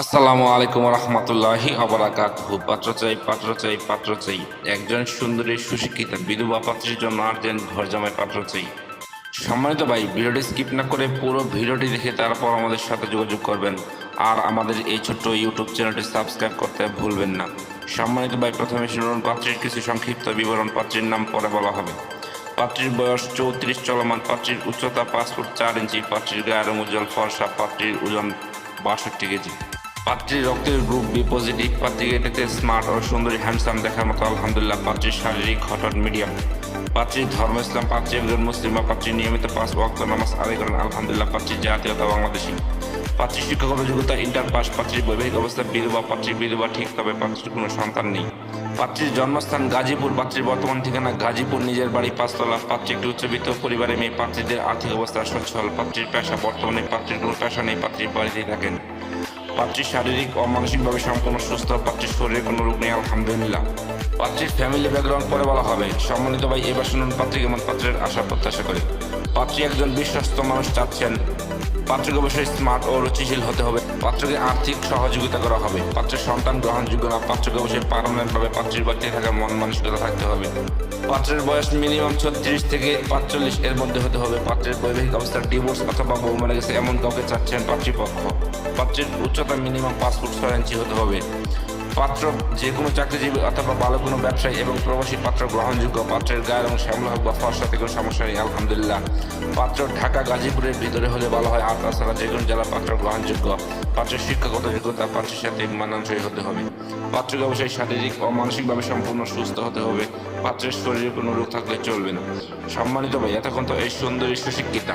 আসসালামু আলাইকুম রহমতুল্লাহি অবরাকাত পাত্র চাই পাত্র চাই পাত্র চাই। একজন সুন্দরী, সুশিক্ষিত, বিধবা পাত্রের জন্য আর্জেন্ট ঘর জামাই পাত্র চাই। সম্মানিত ভাই, ভিডিওটি স্কিপ না করে পুরো ভিডিওটি দেখে তারপর আমাদের সাথে যোগাযোগ করবেন। আর আমাদের এই ছোট্ট ইউটিউব চ্যানেলটি সাবস্ক্রাইব করতে ভুলবেন না। সম্মানিত ভাই, প্রথমে শুনুন, পাত্রীর কিছু সংক্ষিপ্ত বিবরণ, পাত্রীর নাম পরে বলা হবে। পাত্রীর বয়স চৌত্রিশ, চলমান পাত্রীর উচ্চতা পাঁচ ফুট চার ইঞ্চি, পাত্রীর গায়ের উজ্জ্বল ফর্সা, পাত্রীর ওজন বাষট্টি কেজি। পাত্রীর রক্তের গ্রুপ বি পজিটিভ পাত্রীকে দেখতে স্মার্ট ও সুন্দরী হ্যান্ডসাম দেখার মতো, আলহামদুলিল্লাহ পাত্রীর শারীরিক ঘটন মিডিয়াম পাত্রীর ধর্ম ইসলাম পাত্রী একজন মুসলিম বা পাত্রী নিয়মিত পাঁচ ওয়াক্ত নামাজ আদায় করেন, আলহামদুলিল্লাহ পাত্রীর জাতীয়তা বাংলাদেশি। পাত্রী শিক্ষাগত যোগ্যতা ইন্টার পাস পাত্রীর বৈবাহিক অবস্থা বিধবা পাত্রীর বিধবা ঠিক, তবে পাত্রীর কোনো সন্তান নেই। পাত্রীর জন্মস্থান গাজীপুর পাত্রীর বর্তমান ঠিকানা গাজীপুর, নিজের বাড়ি পাঁচতলা পাত্রী একটি উচ্চবিত্ত পরিবারে মেয়ে পাত্রীদের আর্থিক অবস্থা সচ্ছল পাত্রীর পেশা বর্তমানে পাত্রীর কোনো পেশা নেই পাত্রীর বাড়িতেই থাকেন। পাত্রীর শারীরিক ও মানসিকভাবে সম্পূর্ণ সুস্থ পাত্রীর শরীরে কোনো রোগ নেই, আলহামদুলিল্লাহ। পাত্রীর ফ্যামিলি ব্যাকগ্রাউন্ড পরে বলা হবে। সম্মানিত ভাই, এবার শুনুন পাত্রী কেমন পাত্রের আশা প্রত্যাশা করে। পাত্রী একজন বিশ্বস্ত মানুষ চাচ্ছেন পাত্রকে অবশ্যই স্মার্ট ও রুচিশীল হতে হবে। পাত্রকে আর্থিক সহযোগিতা করা হবে। পাত্রের সন্তান গ্রহণযোগ্য না, পাত্রকে অবশ্যই পারমানেন্টভাবে পাত্রীর বাড়িতে থাকার মন মানসিকতা থাকতে হবে। পাত্রের বয়স মিনিমাম ছত্রিশ থেকে পাঁচচল্লিশ এর মধ্যে হতে হবে। পাত্রের বৈবাহিক অবস্থা ডিভোর্স অথবা বউ মারা গেছে এমন কাউকে চাচ্ছেন পাত্রীপক্ষ। পাত্রের উচ্চতা মিনিমাম পাঁচ ফুট ছয় ইঞ্চি হতে হবে। পাত্র যে কোনো চাকরিজীবী অথবা ভালো কোনো ব্যবসায়ী এবং প্রবাসী পাত্র গ্রহণযোগ্য পাত্রের গায়ে এবং শ্যামলা হোক বা ফর্সাতে কোনো সমস্যা নেই, আলহামদুলিল্লাহ। পাত্র ঢাকা, গাজীপুরের ভিতরে হলে ভালো হয়, আর তাছাড়া যে কোনো জেলা পাত্র গ্রহণযোগ্য। পাত্রের শিক্ষাগত যোগ্যতা পাত্রের সাথে মানানসই হতে হবে। পাত্র অবশ্যই শারীরিক ও মানসিকভাবে সম্পূর্ণ সুস্থ হতে হবে। পাত্রের শরীরে কোনো রোগ থাকলে চলবে না। সম্মানিত ভাই, এতক্ষণ তো এই সুন্দরী সুশিক্ষিতা।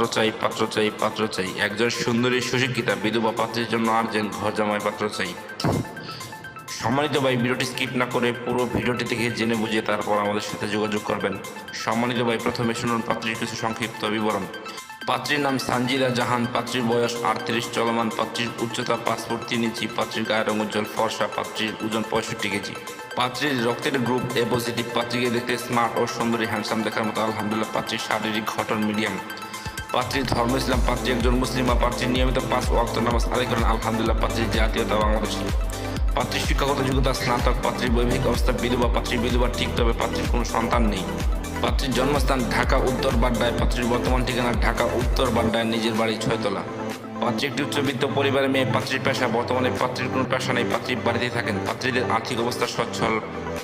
পাত্র চাই পাত্র চাই পাত্র চাই। একজন সুন্দরী সুশিক্ষিতা বিধবা পাত্রের জন্য আর্জেন্ট ঘর জামাই পাত্র চাই। সম্মানিত ভাই, ভিডিওটি স্কিপ না করে পুরো ভিডিওটি থেকে জেনে বুঝে তারপর আমাদের সাথে যোগাযোগ করবেন। সম্মানিত ভাই, প্রথমে শুনুন পাত্রীর কিছু সংক্ষিপ্ত বিবরণ। পাত্রীর নাম সানজিদা জাহান, পাত্রীর বয়স আটত্রিশ, চলমান পাত্রীর উচ্চতা পাঁচ ফুট তিন ইঞ্চি, পাত্রীর গায়ের রং উজ্জ্বল, ফর্সা, পাত্রীর ওজন পঁয়ষট্টি কেজি। পাত্রীর রক্তের গ্রুপ এ পজিটিভ পাত্রীকে দেখতে স্মার্ট ও সুন্দরী হ্যান্ডসাম দেখার মতো, আলহামদুলিল্লাহ, পাত্রীর শারীরিক ঘটন মিডিয়াম পাত্রীর ধর্ম, ইসলাম পাত্রী একজন মুসলিম বা পাত্রীর নিয়মিত পাঁচ ওয়াক্ত নামাজ আদায় করেন। আলহামদুলিল্লাহ পাত্রীর জাতীয়তা বাংলাদেশী। পাত্রীর শিক্ষাগত যোগ্যতা, স্নাতক পাত্রীর বৈবাহিক অবস্থা বিধবা পাত্রীর বিধবা, ঠিক তবে পাত্রীর কোনো সন্তান নেই। পাত্রীর জন্মস্থান ঢাকা, উত্তর বাড্ডায়। পাত্রীর বর্তমান ঠিকানা ঢাকা, উত্তর বাড্ডায়, নিজের বাড়ি ছয়তলা। পাত্রী একটি উচ্চবিত্ত পরিবারের মেয়ে পাত্রীর পেশা। বর্তমানে পাত্রীর কোনো পেশা নেই পাত্রীর বাড়িতেই থাকেন। পাত্রীদের আর্থিক অবস্থা সচ্ছল,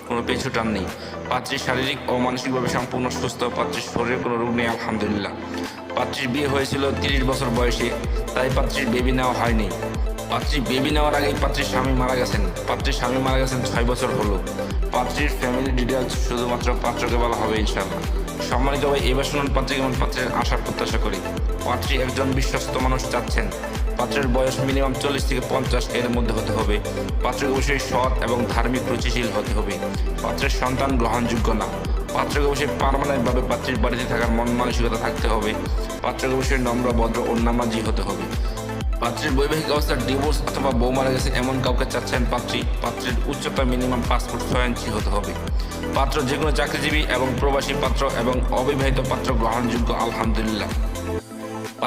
কোনো পেছু টান নেই। পাত্রী শারীরিক ও মানসিকভাবে সম্পূর্ণ সুস্থ পাত্রীর শরীরে কোনো রোগ নেই, আলহামদুলিল্লাহ। পাত্রীর বিয়ে হয়েছিল তিরিশ বছর বয়সে, তাই পাত্রীর বেবি নেওয়া হয়নি। পাত্রী বেবি নেওয়ার আগেই পাত্রীর স্বামী মারা গেছেন। পাত্রীর স্বামী মারা গেছেন ছয় বছর হলো। পাত্রীর ফ্যামিলি ডিটেলস শুধুমাত্র পাত্রকে বলা হবে ইনশাল্লাহ সম্মানিত ভাই, এবার শুনুন পাত্রী কেমন পাত্রের আশার প্রত্যাশা করি। পাত্রী একজন বিশ্বস্ত মানুষ চাচ্ছেন। পাত্রের বয়স মিনিমাম চল্লিশ থেকে পঞ্চাশ, এর মধ্যে হতে হবে। পাত্রকে অবশ্যই সৎ এবং ধার্মিক রুচিশীল হতে হবে। পাত্রের সন্তান গ্রহণযোগ্য না। পাত্রকে অবশ্যই পারমানেন্টভাবে পাত্রীর বাড়িতে থাকার মন মানসিকতা থাকতে হবে। পাত্রকে অবশ্যই নম্র, ভদ্র ও হতে হবে। পাত্রীর বৈবাহিক অবস্থা ডিভোর্স অথবা বউ মারা গেছে এমন কাউকে চাচ্ছেন পাত্রী। পাত্রের উচ্চতা মিনিমাম ফুট ছয় ইঞ্চি হতে হবে। পাত্র যে কোনো চাকরিজীবী এবং প্রবাসী পাত্র এবং অবিবাহিত পাত্র গ্রহণযোগ্য, আলহামদুলিল্লাহ।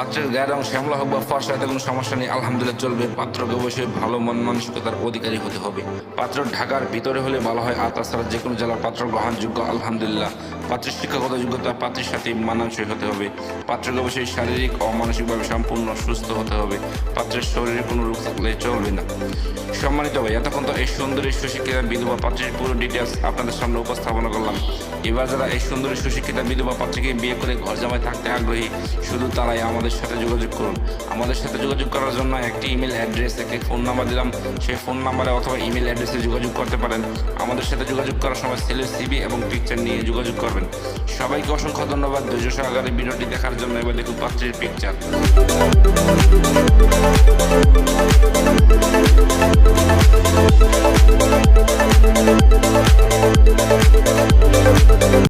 পাত্রের গায়ের রং শ্যামলা হোক বা ফর্সা, এতে কোনো সমস্যা নেই। আলহামদুলিল্লাহ চলবে। পাত্রকে অবশ্যই ভালো মন মানসিকতার অধিকারী হতে হবে। পাত্র ঢাকার ভিতরে হলে ভালো হয়। আর তাছাড়া যে কোনো জেলার পাত্র গ্রহণযোগ্য। আলহামদুলিল্লাহ। পাত্রের শিক্ষাগত যোগ্যতা পাত্রের সাথে মানানসই হতে হবে। পাত্রের অবশ্যই শারীরিক ও মানসিকভাবে সম্পূর্ণ সুস্থ হতে হবে। পাত্রের শরীরে কোনো রোগ থাকলে চলবে না। সম্মানিত ভাই, এতক্ষণ তো এই সুন্দরী সুশিক্ষিতা বিধবা পাত্রের পুরো ডিটেলস আপনাদের সামনে উপস্থাপনা করলাম। এবার যারা এই সুন্দরী সুশিক্ষিতা বিধবা পাত্রীকে বিয়ে করে ঘর জামাই থাকতে আগ্রহী, শুধু তারাই আমাদের সাথে যোগাযোগ করুন। আমাদের সাথে যোগাযোগ করার জন্য একটি ইমেল অ্যাড্রেস একটি ফোন নাম্বার দিলাম। সেই ফোন নাম্বারে অথবা ইমেল অ্যাড্রেসে যোগাযোগ করতে পারেন। আমাদের সাথে যোগাযোগ করার সময় সেলের সিবি এবং পিকচার নিয়ে যোগাযোগ করবেন। সবাইকে অসংখ্য ধন্যবাদ। ধৈর্য সহকারে ভিডিওটি দেখার জন্য এবার দেখুন পাত্রের পিকচার